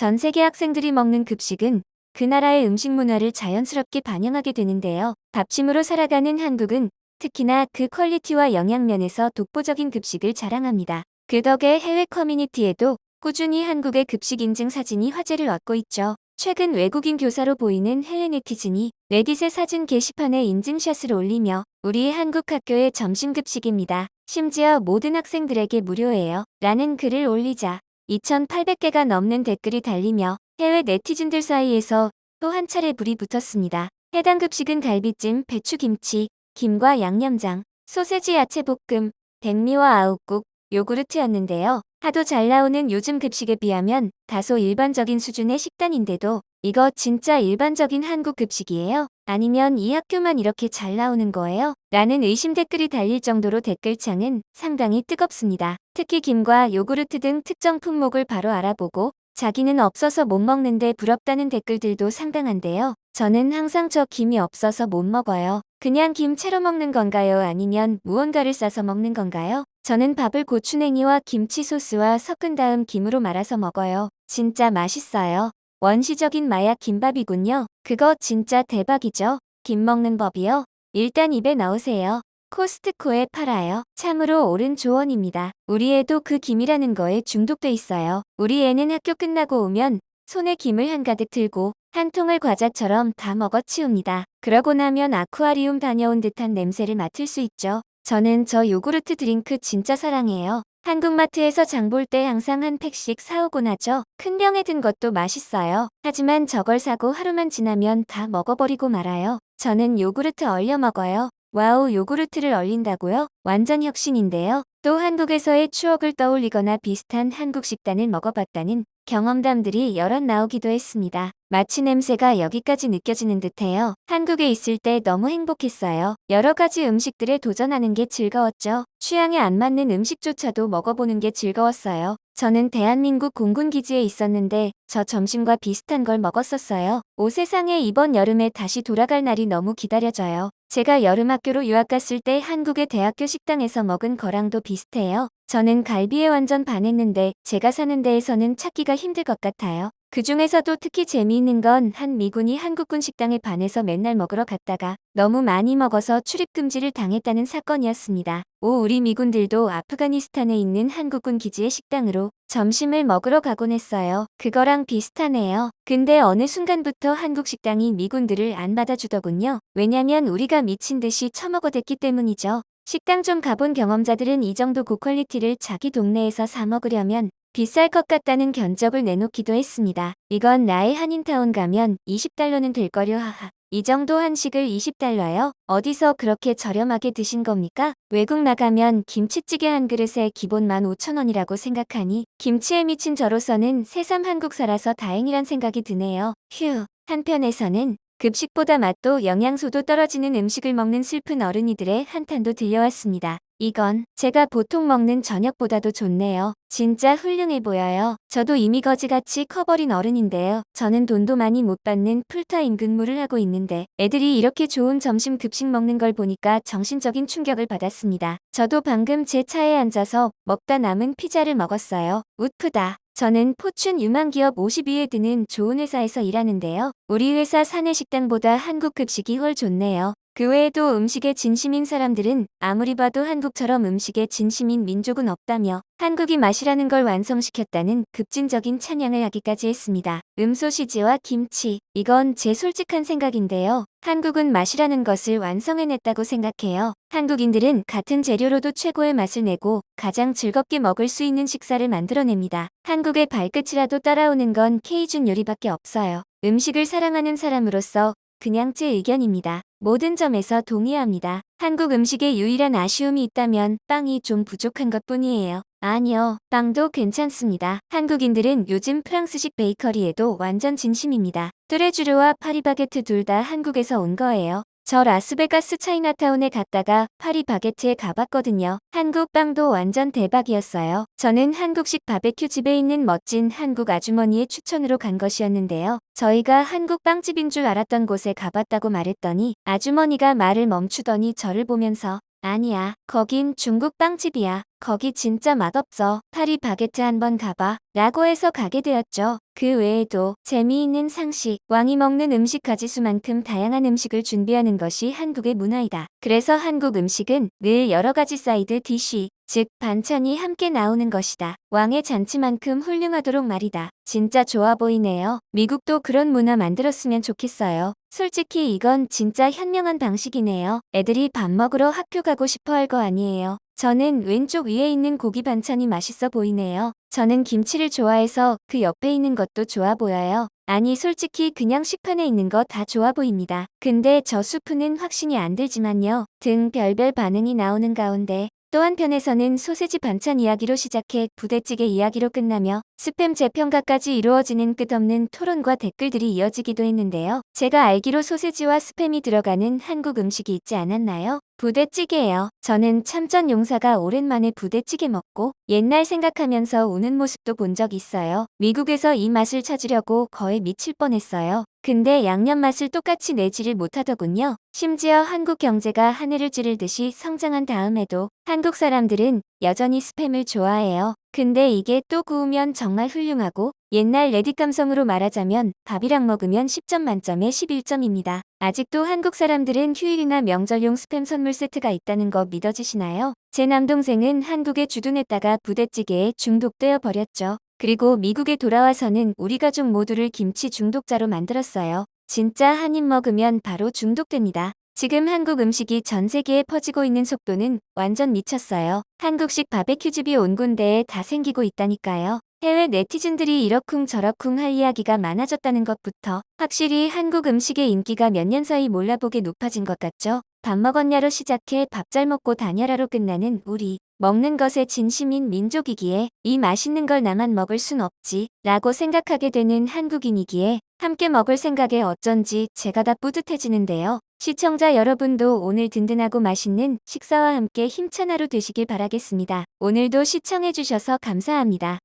전 세계 학생들이 먹는 급식은 그 나라의 음식 문화를 자연스럽게 반영하게 되는데요. 밥심으로 살아가는 한국은 특히나 그 퀄리티와 영양면에서 독보적인 급식을 자랑합니다. 그 덕에 해외 커뮤니티에도 꾸준히 한국의 급식 인증 사진이 화제를 얻고 있죠. 최근 외국인 교사로 보이는 해외 네티즌이 레딧의 사진 게시판에 인증샷을 올리며 우리의 한국 학교의 점심 급식입니다. 심지어 모든 학생들에게 무료예요. 라는 글을 올리자 2,800개가 넘는 댓글이 달리며 해외 네티즌들 사이에서 또 한 차례 불이 붙었습니다. 해당 급식은 갈비찜, 배추김치, 김과 양념장, 소세지 야채볶음, 백미와 아욱국, 요구르트였는데요. 하도 잘 나오는 요즘 급식에 비하면 다소 일반적인 수준의 식단인데도 이거 진짜 일반적인 한국 급식이에요? 아니면 이 학교만 이렇게 잘 나오는 거예요? 라는 의심 댓글이 달릴 정도로 댓글창은 상당히 뜨겁습니다. 특히 김과 요구르트 등 특정 품목을 바로 알아보고 자기는 없어서 못 먹는데 부럽다는 댓글들도 상당한데요. 저는 항상 저 김이 없어서 못 먹어요. 그냥 김 채로 먹는 건가요? 아니면 무언가를 싸서 먹는 건가요? 저는 밥을 고추냉이와 김치 소스와 섞은 다음 김으로 말아서 먹어요. 진짜 맛있어요. 원시적인 마약 김밥이군요. 그거 진짜 대박이죠? 김 먹는 법이요? 일단 입에 넣으세요. 코스트코에 팔아요. 참으로 옳은 조언입니다. 우리 애도 그 김이라는 거에 중독돼 있어요. 우리 애는 학교 끝나고 오면 손에 김을 한가득 들고 한 통을 과자처럼 다 먹어 치웁니다. 그러고 나면 아쿠아리움 다녀온 듯한 냄새를 맡을 수 있죠. 저는 저 요구르트 드링크 진짜 사랑해요. 한국마트에서 장 볼 때 항상 한 팩씩 사오곤 하죠. 큰 병에 든 것도 맛있어요. 하지만 저걸 사고 하루만 지나면 다 먹어버리고 말아요. 저는 요구르트 얼려 먹어요. 와우 요구르트를 얼린다고요? 완전 혁신인데요. 또 한국에서의 추억을 떠올리거나 비슷한 한국 식단을 먹어봤다는 경험담들이 여럿 나오기도 했습니다. 마치 냄새가 여기까지 느껴지는 듯해요. 한국에 있을 때 너무 행복했어요. 여러 가지 음식들에 도전하는 게 즐거웠죠. 취향에 안 맞는 음식조차도 먹어보는 게 즐거웠어요. 저는 대한민국 공군기지에 있었는데 저 점심과 비슷한 걸 먹었었어요. 오 세상에 이번 여름에 다시 돌아갈 날이 너무 기다려져요. 제가 여름학교로 유학 갔을 때 한국의 대학교 식당에서 먹은 거랑도 비슷해요. 저는 갈비에 완전 반했는데 제가 사는 데에서는 찾기가 힘들 것 같아요. 그 중에서도 특히 재미있는 건 한 미군이 한국군 식당에 반해서 맨날 먹으러 갔다가 너무 많이 먹어서 출입금지를 당했다는 사건이었습니다. 오 우리 미군들도 아프가니스탄에 있는 한국군 기지의 식당으로 점심을 먹으러 가곤 했어요. 그거랑 비슷하네요. 근데 어느 순간부터 한국 식당이 미군들을 안 받아주더군요. 왜냐면 우리가 미친 듯이 처먹어댔기 때문이죠. 식당 좀 가본 경험자들은 이 정도 고퀄리티를 자기 동네에서 사 먹으려면 비쌀 것 같다는 견적을 내놓기도 했습니다. 이건 나의 한인타운 가면 20달러는 될 거려 하하. 이 정도 한식을 20달러요? 어디서 그렇게 저렴하게 드신 겁니까? 외국 나가면 김치찌개 한 그릇에 기본 15,000원이라고 생각하니 김치에 미친 저로서는 새삼 한국 살아서 다행이란 생각이 드네요. 휴, 한편에서는 급식보다 맛도 영양소도 떨어지는 음식을 먹는 슬픈 어른이들의 한탄도 들려왔습니다. 이건 제가 보통 먹는 저녁보다도 좋네요. 진짜 훌륭해 보여요. 저도 이미 거지같이 커버린 어른인데요. 저는 돈도 많이 못 받는 풀타임 근무를 하고 있는데 애들이 이렇게 좋은 점심 급식 먹는 걸 보니까 정신적인 충격을 받았습니다. 저도 방금 제 차에 앉아서 먹다 남은 피자를 먹었어요. 웃프다. 저는 포춘 유망 기업 50위에 드는 좋은 회사에서 일하는데요. 우리 회사 사내 식당보다 한국 급식이 훨 좋네요. 그 외에도 음식에 진심인 사람들은 아무리 봐도 한국처럼 음식에 진심인 민족은 없다며 한국이 맛이라는 걸 완성시켰다는 급진적인 찬양을 하기까지 했습니다. 음소시지와 김치. 이건 제 솔직한 생각인데요. 한국은 맛이라는 것을 완성해냈다고 생각해요. 한국인들은 같은 재료로도 최고의 맛을 내고 가장 즐겁게 먹을 수 있는 식사를 만들어냅니다. 한국의 발끝이라도 따라오는 건 케이준 요리밖에 없어요. 음식을 사랑하는 사람으로서 그냥 제 의견입니다. 모든 점에서 동의합니다. 한국 음식에 유일한 아쉬움이 있다면 빵이 좀 부족한 것 뿐이에요. 아니요, 빵도 괜찮습니다. 한국인들은 요즘 프랑스식 베이커리에도 완전 진심입니다. 뚜레쥬르와 파리바게트 둘 다 한국에서 온 거예요. 저 라스베가스 차이나타운에 갔다가 파리 바게트에 가봤거든요. 한국 빵도 완전 대박이었어요. 저는 한국식 바베큐 집에 있는 멋진 한국 아주머니의 추천으로 간 것이었는데요. 저희가 한국 빵집인 줄 알았던 곳에 가봤다고 말했더니 아주머니가 말을 멈추더니 저를 보면서 아니야, 거긴 중국 빵집이야. 거기 진짜 맛없어. 파리 바게트 한번 가봐. 라고 해서 가게 되었죠. 그 외에도 재미있는 상식, 왕이 먹는 음식 가지수만큼 다양한 음식을 준비하는 것이 한국의 문화이다. 그래서 한국 음식은 늘 여러 가지 사이드 디쉬, 즉 반찬이 함께 나오는 것이다. 왕의 잔치만큼 훌륭하도록 말이다. 진짜 좋아 보이네요. 미국도 그런 문화 만들었으면 좋겠어요. 솔직히 이건 진짜 현명한 방식이네요. 애들이 밥 먹으러 학교 가고 싶어 할 거 아니에요. 저는 왼쪽 위에 있는 고기 반찬이 맛있어 보이네요. 저는 김치를 좋아해서 그 옆에 있는 것도 좋아 보여요. 아니 솔직히 그냥 식판에 있는 거 다 좋아 보입니다. 근데 저 수프는 확신이 안 들지만요. 등 별별 반응이 나오는 가운데 또 한편에서는 소세지 반찬 이야기로 시작해 부대찌개 이야기로 끝나며 스팸 재평가까지 이루어지는 끝없는 토론과 댓글들이 이어지기도 했는데요. 제가 알기로 소세지와 스팸이 들어가는 한국 음식이 있지 않았나요? 부대찌개예요. 저는 참전 용사가 오랜만에 부대찌개 먹고 옛날 생각하면서 우는 모습도 본 적 있어요. 미국에서 이 맛을 찾으려고 거의 미칠 뻔했어요. 근데 양념 맛을 똑같이 내지를 못하더군요. 심지어 한국 경제가 하늘을 찌를 듯이 성장한 다음에도 한국 사람들은 여전히 스팸을 좋아해요. 근데 이게 또 구우면 정말 훌륭하고 옛날 레딧 감성으로 말하자면 밥이랑 먹으면 10점 만점에 11점입니다. 아직도 한국 사람들은 휴일이나 명절용 스팸 선물 세트가 있다는 거 믿어지시나요? 제 남동생은 한국에 주둔했다가 부대찌개에 중독되어 버렸죠. 그리고 미국에 돌아와서는 우리 가족 모두를 김치 중독자로 만들었어요. 진짜 한 입 먹으면 바로 중독됩니다. 지금 한국 음식이 전 세계에 퍼지고 있는 속도는 완전 미쳤어요. 한국식 바베큐집이 온 군데에 다 생기고 있다니까요. 해외 네티즌들이 이러쿵 저러쿵 할 이야기가 많아졌다는 것부터 확실히 한국 음식의 인기가 몇 년 사이 몰라보게 높아진 것 같죠? 밥 먹었냐로 시작해 밥 잘 먹고 다녀라로 끝나는 우리. 먹는 것에 진심인 민족이기에 이 맛있는 걸 나만 먹을 순 없지 라고 생각하게 되는 한국인이기에 함께 먹을 생각에 어쩐지 제가 다 뿌듯해지는데요. 시청자 여러분도 오늘 든든하고 맛있는 식사와 함께 힘찬 하루 되시길 바라겠습니다. 오늘도 시청해주셔서 감사합니다.